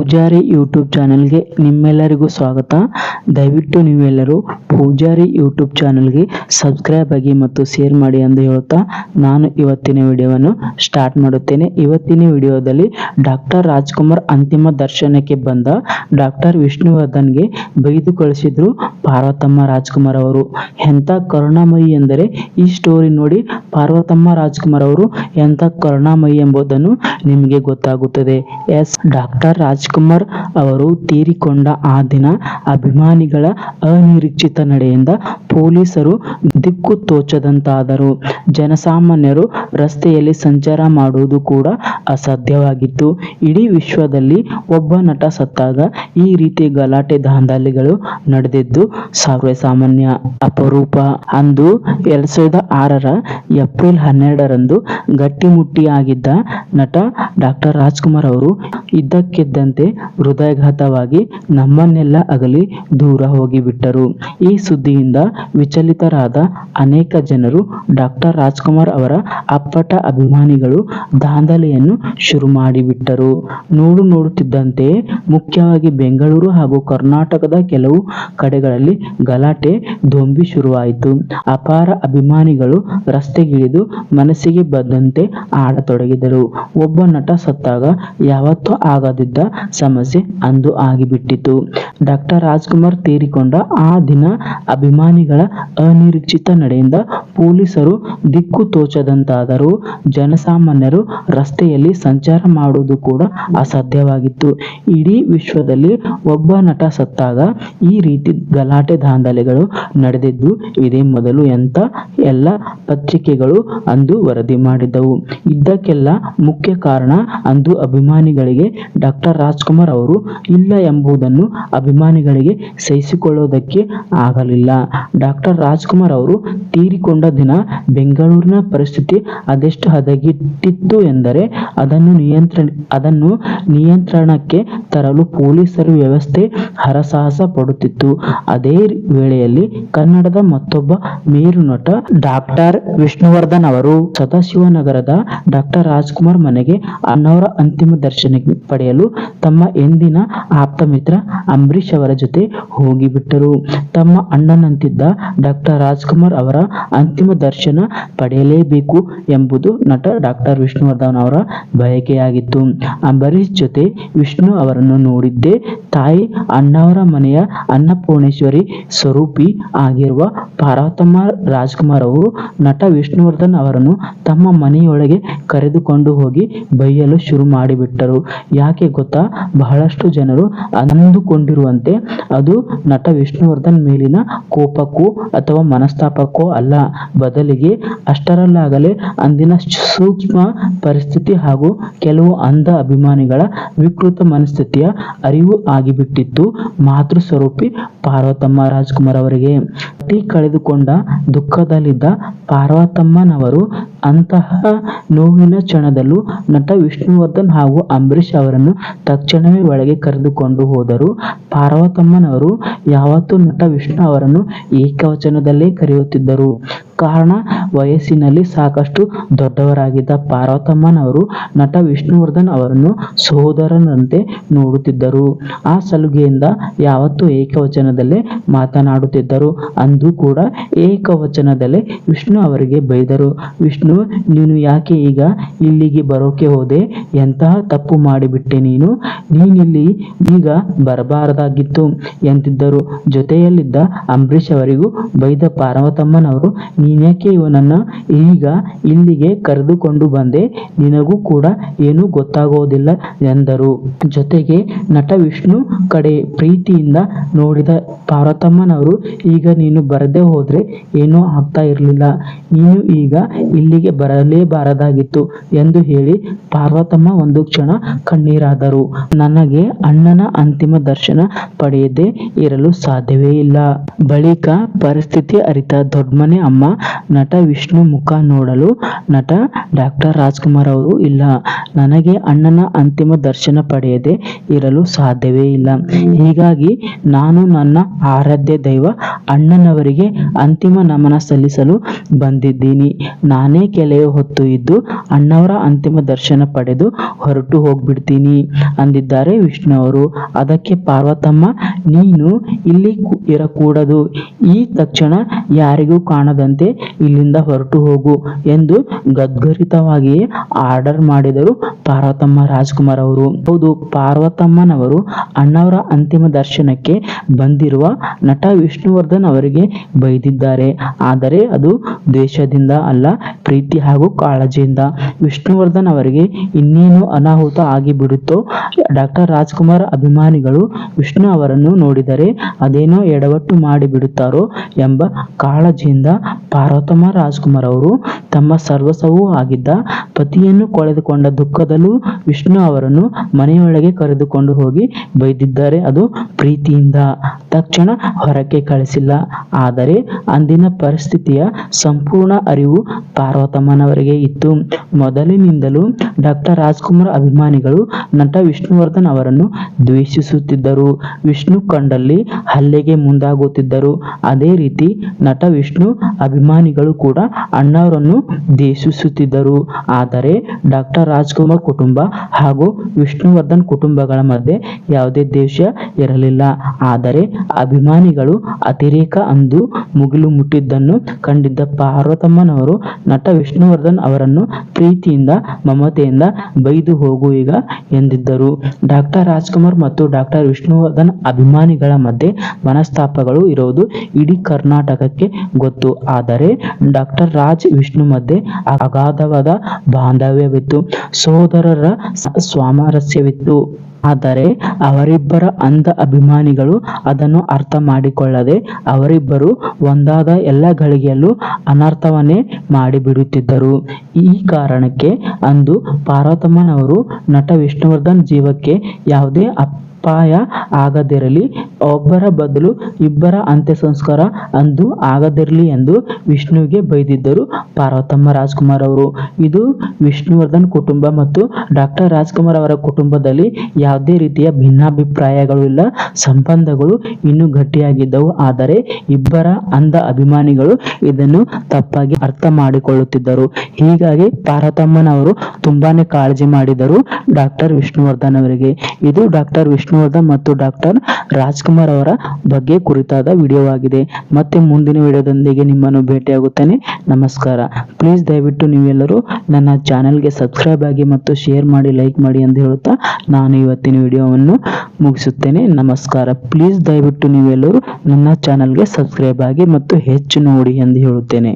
Poojary YouTube ಚಾನಲ್ಗೆ ನಿಮ್ಮೆಲ್ಲರಿಗೂ ಸ್ವಾಗತ. ದಯವಿಟ್ಟು ನೀವೆಲ್ಲರೂ ಪೂಜಾರಿ ಯೂಟ್ಯೂಬ್ ಚಾನಲ್ಗೆ ಸಬ್ಸ್ಕ್ರೈಬ್ ಆಗಿ ಮತ್ತು ಶೇರ್ ಮಾಡಿ ಎಂದು ಹೇಳುತ್ತಾ ನಾನು ಇವತ್ತಿನ ವಿಡಿಯೋವನ್ನು ಸ್ಟಾರ್ಟ್ ಮಾಡುತ್ತೇನೆ. ಇವತ್ತಿನ ವಿಡಿಯೋದಲ್ಲಿ ಡಾಕ್ಟರ್ ರಾಜ್ಕುಮಾರ್ ಅಂತಿಮ ದರ್ಶನಕ್ಕೆ ಬಂದ ಡಾಕ್ಟರ್ ವಿಷ್ಣುವರ್ಧನ್ಗೆ ಬೈದು ಕಳಿಸಿದ್ರು ಪಾರ್ವತಮ್ಮ ರಾಜ್ಕುಮಾರ್ ಅವರು. ಎಂಥ ಕರುಣಾಮಯಿ ಎಂದರೆ ಈ ಸ್ಟೋರಿ ನೋಡಿ ಪಾರ್ವತಮ್ಮ ರಾಜ್ಕುಮಾರ್ ಅವರು ಎಂಥ ಕರುಣಾಮಯಿ ಎಂಬುದನ್ನು ನಿಮಗೆ ಗೊತ್ತಾಗುತ್ತದೆ. ಎಸ್. ಡಾಕ್ಟರ್ ರಾಜ್ಕುಮಾರ್ ಅವರು ತೀರಿಕೊಂಡ ಆ ದಿನ ಅಭಿಮಾನಿಗಳ ಅನಿರೀಕ್ಷಿತ ನಡೆಯಿಂದ ಪೊಲೀಸರು ದಿಕ್ಕು ತೋಚದಂತಾದರು. ಜನಸಾಮಾನ್ಯರು ರಸ್ತೆಯಲ್ಲಿ ಸಂಚಾರ ಮಾಡುವುದು ಕೂಡ ಅಸಾಧ್ಯವಾಗಿತ್ತು. ಇಡೀ ವಿಶ್ವದಲ್ಲಿ ಒಬ್ಬ ನಟ ಸತ್ತಾಗ ಈ ರೀತಿ ಗಲಾಟೆ ದಾಂಧಲೆಗಳು ನಡೆದಿದ್ದು ಸರ್ವೇ ಸಾಮಾನ್ಯ ಅಪರೂಪ. ಅಂದು ಎರಡ್ ಸಾವಿರದ ಆರರ ಏಪ್ರಿಲ್ ಹನ್ನೆರಡರಂದು ಗಟ್ಟಿಮುಟ್ಟಿಯಾಗಿದ್ದ ನಟ ಡಾಕ್ಟರ್ ರಾಜ್ಕುಮಾರ್ ಅವರು ಇದ್ದಕ್ಕಿದ್ದಂತೆ ಹೃದಯಘಾತವಾಗಿ ನಮ್ಮನ್ನೆಲ್ಲ ಅಗಲಿ ದೂರ ಹೋಗಿಬಿಟ್ಟರು ಈ ಸುದ್ದಿಯಿಂದ ವಿಚಲಿತರಾದ ಅನೇಕ ಜನರು ಡಾಕ್ಟರ್ ರಾಜ್ಕುಮಾರ್ ಅವರ ಅಪ್ಪಟ ಅಭಿಮಾನಿಗಳು ದಾಂಧಲೆಯನ್ನು ಶುರು ಮಾಡಿಬಿಟ್ಟರು. ನೋಡು ನೋಡುತ್ತಿದ್ದಂತೆ ಮುಖ್ಯವಾಗಿ ಬೆಂಗಳೂರು ಹಾಗೂ ಕರ್ನಾಟಕದ ಕೆಲವು ಕಡೆಗಳಲ್ಲಿ ಗಲಾಟೆ, ದೊಂಬಿ ಶುರುವಾಯಿತು. ಅಪಾರ ಅಭಿಮಾನಿಗಳು ರಸ್ತೆಗಿಳಿದು ಮನಸ್ಸಿಗೆ ಬಂದಂತೆ ಆಡತೊಡಗಿದರು. ಒಬ್ಬ ನಟ ಸತ್ತಾಗ ಯಾವತ್ತೂ ಆಗದಿದ್ದ ಸಮಸ್ಯೆ ಅಂದು ಆಗಿಬಿಟ್ಟಿತು. ಡಾಕ್ಟರ್ ರಾಜ್ಕುಮಾರ್ ತೀರಿಕೊಂಡ ಆ ದಿನ ಅಭಿಮಾನಿಗಳ ಅನಿರೀಕ್ಷಿತ ನಡೆಯಿಂದ ಪೊಲೀಸರು ದಿಕ್ಕು ತೋಚದಂತಾದರೂ ಜನಸಾಮಾನ್ಯರು ರಸ್ತೆಯಲ್ಲಿ ಸಂಚಾರ ಮಾಡುವುದು ಕೂಡ ಅಸಾಧ್ಯವಾಗಿತ್ತು. ಇಡೀ ವಿಶ್ವದಲ್ಲಿ ಒಬ್ಬ ನಟ ಸತ್ತಾಗ ಈ ರೀತಿ ಗಲಾಟೆ ದಾಂಧಲೆಗಳು ನಡೆದಿದ್ದು, ಇದೇ ಮೊದಲು ಎಂತ ಎಲ್ಲ ಪತ್ರಿಕೆಗಳು ಅಂದು ವರದಿ ಮಾಡಿದ್ದವು. ಇದಕ್ಕೆಲ್ಲ ಮುಖ್ಯ ಕಾರಣ ಅಂದು ಅಭಿಮಾನಿಗಳಿಗೆ ಡಾಕ್ಟರ್ ರಾಜ್ಕುಮಾರ್ ಅವರು ಇಲ್ಲ ಎಂಬುದನ್ನು ಅಭಿಮಾನಿಗಳಿಗೆ ಸಹಿಸಿಕೊಳ್ಳೋದಕ್ಕೆ ಆಗಲಿಲ್ಲ. ಡಾಕ್ಟರ್ ರಾಜ್ಕುಮಾರ್ ಅವರು, ತೀರಿಕೊಂಡ ದಿನ ಬೆಂಗಳೂರಿನ ಪರಿಸ್ಥಿತಿ ಅದೆಷ್ಟು ಹದಗೆಟ್ಟಿತ್ತು ಎಂದರೆ ಅದನ್ನು ನಿಯಂತ್ರಣ ಅದನ್ನು ನಿಯಂತ್ರಣಕ್ಕೆ ತರಲು ಪೊಲೀಸರು ವ್ಯವಸ್ಥೆ ಹರಸಾಹಸ ಪಡುತ್ತಿತ್ತು. ಅದೇ ವೇಳೆಯಲ್ಲಿ ಕನ್ನಡದ ಮತ್ತೊಬ್ಬ ಮೇರು ನಟ ಡಾಕ್ಟರ್ ವಿಷ್ಣುವರ್ಧನ್ ಅವರು, ಸದಾಶಿವನಗರದ ಡಾಕ್ಟರ್ ರಾಜ್ಕುಮಾರ್ ಮನೆಗೆ ಅಣ್ಣವರ ಅಂತಿಮ ದರ್ಶನ ಪಡೆಯಲು ತಮ್ಮ ಎಂದಿನ ಆಪ್ತ ಮಿತ್ರ ಅಂಬರೀಷ್ ಅವರ ಜೊತೆ ಹೋಗಿಬಿಟ್ಟರು. ತಮ್ಮ ಅಣ್ಣನಂತಿದ್ದ ಡಾಕ್ಟರ್ ರಾಜ್ಕುಮಾರ್ ಅವರ ಅಂತಿಮ ದರ್ಶನ ಪಡೆಯಲೇಬೇಕು ಎಂಬುದು ನಟ ಡಾಕ್ಟರ್ ವಿಷ್ಣುವರ್ಧನ್ ಅವರ ಬಯಕೆಯಾಗಿತ್ತು. ಅಂಬರೀಷ್ ಜೊತೆ ವಿಷ್ಣು ಅವರನ್ನು ನೋಡಿದ್ದೇ ತಾಯಿ ಅಣ್ಣವರ ಮನೆಯ ಅನ್ನಪೂರ್ಣೇಶ್ವರಿ ಸ್ವರೂಪಿ ಆಗಿರುವ ಪಾರ್ವತಮ್ಮ ರಾಜ್ಕುಮಾರ್ ಅವರು ನಟ ವಿಷ್ಣುವರ್ಧನ್ ಅವರನ್ನು ತಮ್ಮ ಮನೆಯೊಳಗೆ ಕರೆದುಕೊಂಡು ಹೋಗಿ ಬೈಯಲು ಶುರು ಮಾಡಿಬಿಟ್ಟರು. ಯಾಕೆ ಗೊತ್ತಾ? ಬಹಳಷ್ಟು ಜನರು ಅಂದುಕೊಂಡಿರುವಂತೆ ಅದು ನಟ ವಿಷ್ಣುವರ್ಧನ್ ಮೇಲಿನ ಕೋಪಕ್ಕೂ ಅಥವಾ ಮನಸ್ತಾಪಕ್ಕೂ ಅಲ್ಲ. ಬದಲಿಗೆ ಅಷ್ಟರಲ್ಲಾಗಲೇ ಅಂದಿನ ಸೂಕ್ಷ್ಮ ಪರಿಸ್ಥಿತಿ ಹಾಗೂ ಕೆಲವು ಅಂಧ ಅಭಿಮಾನಿಗಳ ವಿಕೃತ ಮನಸ್ಥಿತಿಯ ಅರಿವು ಆಗಿಬಿಟ್ಟಿತ್ತು ಮಾತೃ ಸ್ವರೂಪಿ ಪಾರ್ವತಮ್ಮ ರಾಜ್ಕುಮಾರ್ ಅವರಿಗೆ. ಪತಿ ಕಳೆದುಕೊಂಡ ದುಃಖದಲ್ಲಿದ್ದ ಪಾರ್ವತಮ್ಮನವರು ಅಂತಹ ನೋವಿನ ಕ್ಷಣದಲ್ಲೂ ನಟ ವಿಷ್ಣುವರ್ಧನ್ ಹಾಗೂ ಅಂಬರೀಷ್ ಅವರನ್ನು ತಕ್ಷಣವೇ ಒಳಗೆ ಕರೆದುಕೊಂಡು ಹೋದರು. ಪಾರ್ವತಮ್ಮನವರು ಯಾವತ್ತೂ ನಟ ವಿಷ್ಣು ಅವರನ್ನು ಏಕವಚನದಲ್ಲೇ ಕರೆಯುತ್ತಿದ್ದರು. ಕಾರಣ ವಯಸ್ಸಿನಲ್ಲಿ ಸಾಕಷ್ಟು ದೊಡ್ಡವರಾಗಿದ್ದ ಪಾರ್ವತಮ್ಮನವರು ನಟ ವಿಷ್ಣುವರ್ಧನ್ ಅವರನ್ನು ಸಹೋದರನಂತೆ ನೋಡುತ್ತಿದ್ದರು. ಆ ಸಲುಗೆಯಿಂದ ಯಾವತ್ತೂ ಏಕವಚನದಲ್ಲೇ ಮಾತನಾಡುತ್ತಿದ್ದರು. ಅಂದು ಕೂಡ ಏಕವಚನದಲ್ಲೇ ವಿಷ್ಣು ಅವರಿಗೆ ಬೈದರು. ವಿಷ್ಣು, ನೀನು ಯಾಕೆ ಈಗ ಇಲ್ಲಿಗೆ ಬರೋಕೆ ಹೋದೆ? ಎಂತಹ ತಪ್ಪು ಮಾಡಿಬಿಟ್ಟೆ ನೀನು? ನೀನಿಲ್ಲಿ ಈಗ ಬರಬಾರದಾಗಿತ್ತು, ಎಂತಿದ್ದರು. ಜೊತೆಯಲ್ಲಿದ್ದ ಅಂಬರೀಷ್ ಅವರಿಗೂ ಬೈದ ಪಾರ್ವತಮ್ಮನವರು ನೀನ್ಯಾಕೆ ಇವನನ್ನ ಈಗ ಇಲ್ಲಿಗೆ ಕರೆದುಕೊಂಡು ಬಂದೆ? ನಿನಗೂ ಕೂಡ ಏನೂ ಗೊತ್ತಾಗೋದಿಲ್ಲ ಎಂದರು. ಜೊತೆಗೆ ನಟ ವಿಷ್ಣು ಕಡೆ ಪ್ರೀತಿಯಿಂದ ನೋಡಿದ ಪಾರ್ವತಮ್ಮನವರು ಈಗ ನೀನು ಬರದೇ ಹೋದ್ರೆ ಏನೂ ಆಗ್ತಾ ಇರಲಿಲ್ಲ. ನೀನು ಈಗ ಇಲ್ಲಿಗೆ ಬರಲೇಬಾರದಾಗಿತ್ತು ಎಂದು ಹೇಳಿ ಪಾರ್ವತಮ್ಮ ಒಂದು ಕ್ಷಣ ಕಣ್ಣೀರಾದರು. ನನಗೆ ಅಣ್ಣನ ಅಂತಿಮ ದರ್ಶನ ಪಡೆಯದೆ ಇರಲು ಸಾಧ್ಯವೇ ಇಲ್ಲ. ಬಳಿಕ ಪರಿಸ್ಥಿತಿ ಅರಿತ ದೊಡ್ಮನೆ ಅಮ್ಮ ನಟ ವಿಷ್ಣು ಮುಖ ನೋಡಲು ನಟ ಡಾಕ್ಟರ್ ರಾಜ್ಕುಮಾರ್ ಅವರು ಇಲ್ಲ. ನನಗೆ ಅಣ್ಣನ ಅಂತಿಮ ದರ್ಶನ ಪಡೆಯದೆ ಇರಲು ಸಾಧ್ಯವೇ ಇಲ್ಲ. ಹೀಗಾಗಿ ನಾನು ನನ್ನ ಆರಾಧ್ಯ ದೈವ ಅಣ್ಣನವರಿಗೆ ಅಂತಿಮ ನಮನ ಸಲ್ಲಿಸಲು ಬಂದಿದ್ದೀನಿ. ನಾನೇ ಕೆಲವೇ ಹೊತ್ತು ಇದ್ದು ಅಣ್ಣವರ ಅಂತಿಮ ದರ್ಶನ ಪಡೆದು ಹೊರಟು ಹೋಗ್ಬಿಡ್ತೀನಿ ಅಂದಿದ್ದಾರೆ ವಿಷ್ಣು ಅವರು. ಅದಕ್ಕೆ ಪಾರ್ವತಮ್ಮ, ನೀನು ಇಲ್ಲಿ ಇರಕೂಡದು. ಈ ತಕ್ಷಣ ಯಾರಿಗೂ ಕಾಣದಂತೆ ಇಲ್ಲಿಂದ ಹೊರಟು ಹೋಗು ಎಂದು ಗದ್ಗರಿತವಾಗಿ ಆರ್ಡರ್ ಮಾಡಿದರು ಪಾರ್ವತಮ್ಮ ರಾಜ್ಕುಮಾರ್ ಅವರು. ಹೌದು, ಪಾರ್ವತಮ್ಮನವರು ಅಣ್ಣವರ ಅಂತಿಮ ದರ್ಶನಕ್ಕೆ ಬಂದಿರುವ ನಟ ವಿಷ್ಣುವರ್ಧನ್ ಅವರಿಗೆ ಬೈದಿದ್ದಾರೆ. ಆದರೆ ಅದು ದ್ವೇಷದಿಂದ ಅಲ್ಲ, ಪ್ರೀತಿ ಹಾಗೂ ಕಾಳಜಿಯಿಂದ. ವಿಷ್ಣುವರ್ಧನ್ ಅವರಿಗೆ ಇನ್ನೇನು ಅನಾಹುತ ಆಗಿಬಿಡುತ್ತೋ ಡಾಕ್ಟರ್ ರಾಜ್ಕುಮಾರ್ ಅಭಿಮಾನಿಗಳು ವಿಷ್ಣು ಅವರನ್ನು ನೋಡಿದರೆ ಅದೇನೋ ಎಡವಟ್ಟು ಮಾಡಿಬಿಡುತ್ತಾರೋ ಎಂಬ ಕಾಳಜಿಯಿಂದ ಪಾರ್ವತಮ್ಮ ರಾಜ್ಕುಮಾರ್ ಅವರು ತಮ್ಮ ಸರ್ವಸ್ವವೂ ಆಗಿದ್ದ ಪತಿಯನ್ನು ಕಳೆದುಕೊಂಡ ದುಃಖದಲ್ಲೂ ವಿಷ್ಣು ಅವರನ್ನು ಮನೆಯೊಳಗೆ ಕರೆದುಕೊಂಡು ಹೋಗಿ ಬೈದಿದ್ದಾರೆ. ಅದು ಪ್ರೀತಿಯಿಂದ. ತಕ್ಷಣ ಹೊರಕ್ಕೆ ಕಳಿಸಿಲ್ಲ. ಆದರೆ ಅಂದಿನ ಪರಿಸ್ಥಿತಿಯ ಸಂಪೂರ್ಣ ಅರಿವು ಪಾರ್ವತಮ್ಮನವರಿಗೆ ಇತ್ತು. ಮೊದಲಿನಿಂದಲೂ ಡಾಕ್ಟರ್ ರಾಜ್ಕುಮಾರ್ ಅಭಿಮಾನಿಗಳು ನಟ ವಿಷ್ಣುವರ್ಧನ್ ಅವರನ್ನು ದ್ವೇಷಿಸುತ್ತಿದ್ದರು. ವಿಷ್ಣು ಕಂಡಲ್ಲಿ ಹಲ್ಲೆಗೆ ಮುಂದಾಗುತ್ತಿದ್ದರು. ಅದೇ ರೀತಿ ನಟ ವಿಷ್ಣು ಅಭಿಮಾನಿಗಳು ಕೂಡ ಅಣ್ಣವರನ್ನು ದ್ವೇಷಿಸುತ್ತಿದ್ದರು ಆದರೆ ಡಾಕ್ಟರ್ ರಾಜ್ಕುಮಾರ್ ಕುಟುಂಬ ಹಾಗೂ ವಿಷ್ಣುವರ್ಧನ್ ಕುಟುಂಬಗಳ ಮಧ್ಯೆ ಯಾವುದೇ ದ್ವೇಷ ಇರಲಿಲ್ಲ. ಆದರೆ ಅಭಿಮಾನಿಗಳು ಅತಿರೇಕ ಅಂದು ಮುಗಿಲು ಮುಟ್ಟಿದ್ದನ್ನು ಕಂಡಿದ್ದ ಪಾರ್ವತಮ್ಮನವರು ನಟ ವಿಷ್ಣುವರ್ಧನ್ ಅವರನ್ನು ಪ್ರೀತಿಯಿಂದ, ಮಮತೆಯಿಂದ ಬೈದು ಹೋಗು ಈಗ ಎಂದಿದ್ದರು. ಡಾಕ್ಟರ್ ರಾಜ್ಕುಮಾರ್ ಮತ್ತು ಡಾಕ್ಟರ್ ವಿಷ್ಣುವರ್ಧನ್ ಅಭಿಮಾನಿಗಳ ಮಧ್ಯೆ ಮನಸ್ತಾಪಗಳು ಇರುವುದು ಇಡೀ ಕರ್ನಾಟಕಕ್ಕೆ ಗೊತ್ತು. ಆದರೆ ಡಾಕ್ಟರ್ ರಾಜ್ ವಿಷ್ಣು ಮಧ್ಯೆ ಅಗಾಧವಾದ ಬಾಂಧವ್ಯವಿತ್ತು. ಸೋದರರ ಸ್ವಾಮರಸ್ಯವಿತ್ತು ಆದರೆ ಅವರಿಬ್ಬರ ಅಂಧ ಅಭಿಮಾನಿಗಳು ಅದನ್ನು ಅರ್ಥ ಮಾಡಿಕೊಳ್ಳದೆ ಅವರಿಬ್ಬರು ಒಂದಾದ ಎಲ್ಲ ಗಳಿಗೆಯಲ್ಲೂ ಅನರ್ಥವನ್ನೇ ಮಾಡಿಬಿಡುತ್ತಿದ್ದರು. ಈ ಕಾರಣಕ್ಕೆ ಅಂದು ಪಾರ್ವತಮ್ಮನವರು ನಟ ವಿಷ್ಣುವರ್ಧನ್ ಜೀವಕ್ಕೆ ಯಾವುದೇ ಅಪಾಯ ಆಗದಿರಲಿ, ಒಬ್ಬರ ಬದಲು ಇಬ್ಬರ ಅಂತ್ಯ ಸಂಸ್ಕಾರ ಅಂದು ಆಗದಿರಲಿ ಎಂದು ವಿಷ್ಣುವಿಗೆ ಬೈದಿದ್ದರು ಪಾರ್ವತಮ್ಮ ರಾಜ್ಕುಮಾರ್ ಅವರು. ಇದು ವಿಷ್ಣುವರ್ಧನ್ ಕುಟುಂಬ ಮತ್ತು ಡಾಕ್ಟರ್ ರಾಜ್ಕುಮಾರ್ ಅವರ ಕುಟುಂಬದಲ್ಲಿ ಯಾವುದೇ ರೀತಿಯ ಭಿನ್ನಾಭಿಪ್ರಾಯಗಳು ಇಲ್ಲ, ಸಂಬಂಧಗಳು ಇನ್ನೂ ಗಟ್ಟಿಯಾಗಿದ್ದವು. ಆದರೆ ಇಬ್ಬರ ಅಂಧ ಅಭಿಮಾನಿಗಳು ಇದನ್ನು ತಪ್ಪಾಗಿ ಅರ್ಥ ಮಾಡಿಕೊಳ್ಳುತ್ತಿದ್ದರು. ಹೀಗಾಗಿ ಪಾರ್ವತಮ್ಮನವರು ತುಂಬಾನೇ ಕಾಳಜಿ ಮಾಡಿದರು ಡಾಕ್ಟರ್ ವಿಷ್ಣುವರ್ಧನ್ ಅವರಿಗೆ. ಇದು ಡಾಕ್ಟರ್ ವಿಷ್ಣುವರ್ಧನ್ ಮತ್ತು ಡಾಕ್ಟರ್ ರಾಜ್ಕುಮಾರ್ ಅವರ ಬಗ್ಗೆ ಕುರಿತಾದ ವಿಡಿಯೋವಾಗಿದೆ. ಮತ್ತೆ ಮುಂದಿನ ವಿಡಿಯೋದೊಂದಿಗೆ ನಿಮ್ಮನ್ನು ಭೇಟಿಯಾಗುತ್ತೇನೆ. ನಮಸ್ಕಾರ. ಪ್ಲೀಸ್ ದಯವಿಟ್ಟು ನೀವೆಲ್ಲರೂ ನನ್ನ ಚಾನೆಲ್ಗೆ ಸಬ್ಸ್ಕ್ರೈಬ್ ಆಗಿ ಮತ್ತು ಶೇರ್ ಮಾಡಿ, ಲೈಕ್ ಮಾಡಿ ಎಂದು ಹೇಳುತ್ತಾ ನಾನು ಇವತ್ತಿನ ವಿಡಿಯೋವನ್ನು ಮುಗಿಸುತ್ತೇನೆ. ನಮಸ್ಕಾರ. ಪ್ಲೀಸ್ ದಯವಿಟ್ಟು ನೀವೆಲ್ಲರೂ ನನ್ನ ಚಾನೆಲ್ಗೆ ಸಬ್ಸ್ಕ್ರೈಬ್ ಆಗಿ ಮತ್ತು ಹೆಚ್ಚು ನೋಡಿ ಎಂದು ಹೇಳುತ್ತೇನೆ.